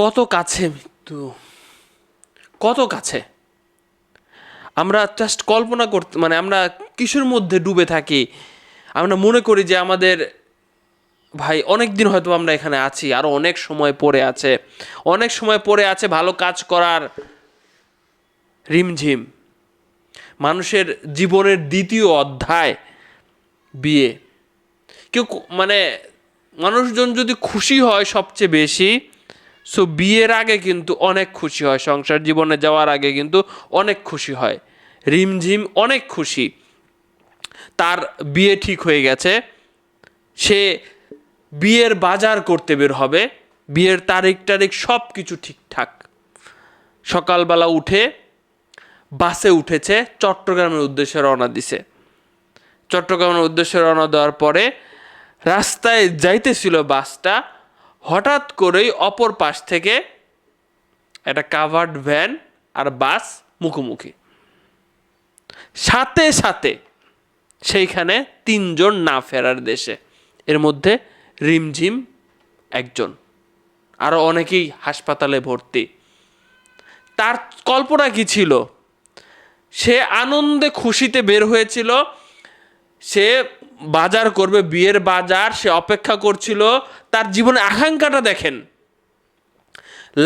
কত কাছে মৃত্যু? কত কাছে? আমরা জাস্ট কল্পনা করতে মানে আমরা কিসের মধ্যে ডুবে থাকি? আমরা মনে করি যে আমাদের, ভাই অনেক দিন হয়তো আমরা এখানে আছি আরও অনেক সময় পড়ে আছে। অনেক সময় পড়ে আছে ভালো কাজ করার রিমঝিম। মানুষের জীবনের দ্বিতীয় অধ্যায়, বিয়ে। কেউ মানে মানুষজন যদি খুশি হয় সবচেয়ে বেশি সো বিয়ের আগে কিন্তু অনেক খুশি হয়, সংসার জীবনে যাওয়ার আগে কিন্তু অনেক খুশি হয়। রিমঝিম অনেক খুশি। তার বিয়ে ঠিক হয়ে গেছে। সে বিয়ের বাজার করতে বের হবে। বিয়ের তারিখ টারিখ সব কিছু ঠিকঠাক। সকালবেলা উঠে বাসে উঠেছে, চট্টগ্রামের উদ্দেশ্যে রওনা দিছে। চট্টগ্রামের উদ্দেশ্যে রওনা দেওয়ার পরে রাস্তায় যাইতেছিল বাসটা। হঠাৎ করেই অপর পাশ থেকে একটা কাভার্ড ভ্যান আর বাস মুখোমুখি। সাথে সাথে সেইখানে তিনজন না ফেরার দেশে, এর মধ্যে রিমঝিম একজন আরও অনেকেই হাসপাতালে ভর্তি। তার কল্পনা কি ছিল? সে আনন্দে খুশিতে বের হয়েছিল সে বাজার করবে, বিয়ের বাজার, সে অপেক্ষা করছিল, তার জীবনে আকাঙ্ক্ষাটা দেখেন।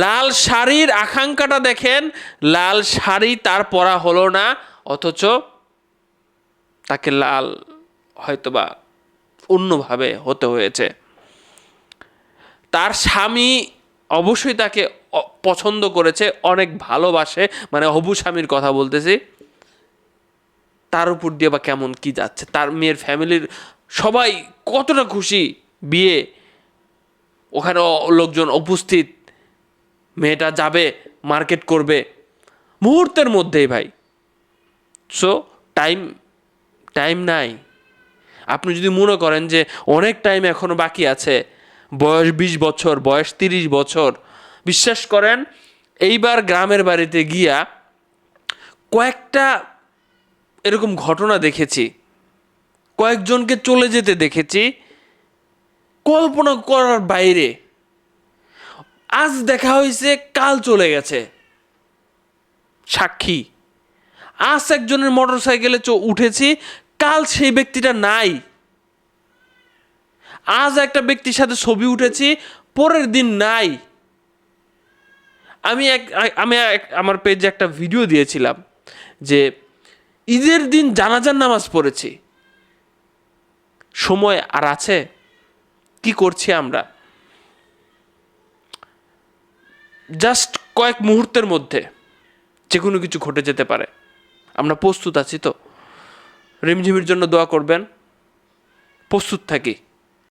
লাল শাড়ির আকাঙ্ক্ষাটা দেখেন, লাল শাড়ি তার পরা হলো না, অথচ তাকে লাল হয়তোবা অন্যভাবে হতে হয়েছে। তার স্বামী অবশ্যই তাকে পছন্দ করেছে, অনেক ভালোবাসে মানে অবু স্বামীর কথা বলতেছি। তার উপর দিয়ে বা কেমন কি যাচ্ছে? তার মেয়ের ফ্যামিলির সবাই কতটা খুশি বিয়ে? ওখানে লোকজন উপস্থিত, মেয়েটা যাবে, মার্কেট করবে। মুহূর্তের মধ্যেই ভাই। সো টাইম টাইম নাই। আপনি যদি মনে করেন যে অনেক টাইম এখনও বাকি আছে, বয়স বিশ বছর, বয়স তিরিশ বছর, বিশ্বাস করেন, এইবার গ্রামের বাড়িতে গিয়া কয়েকটা এরকম ঘটনা দেখেছি। কয়েকজনকে চলে যেতে দেখেছি। কল্পনা করার বাইরে। আজ দেখা হয়েছে, কাল চলে গেছে। সাক্ষী। আজ একজনের মোটর সাইকেলে উঠেছি, কাল সেই ব্যক্তিটা নাই। আজ একটা ব্যক্তির সাথে ছবি উঠেছি, পরের দিন নাই। আমি এক, আমি আমার পেজে একটা ভিডিও দিয়েছিলাম যে ঈদের দিন জানাজার নামাজ পড়েছি। সময় আর আছে? কি করছি আমরা? জাস্ট কয়েক মুহূর্তের মধ্যে যে কোনো কিছু ঘটে যেতে পারে। আমরা প্রস্তুত আছি তো? রিমঝিমির জন্য দোয়া করবেন। প্রস্তুত থাকি।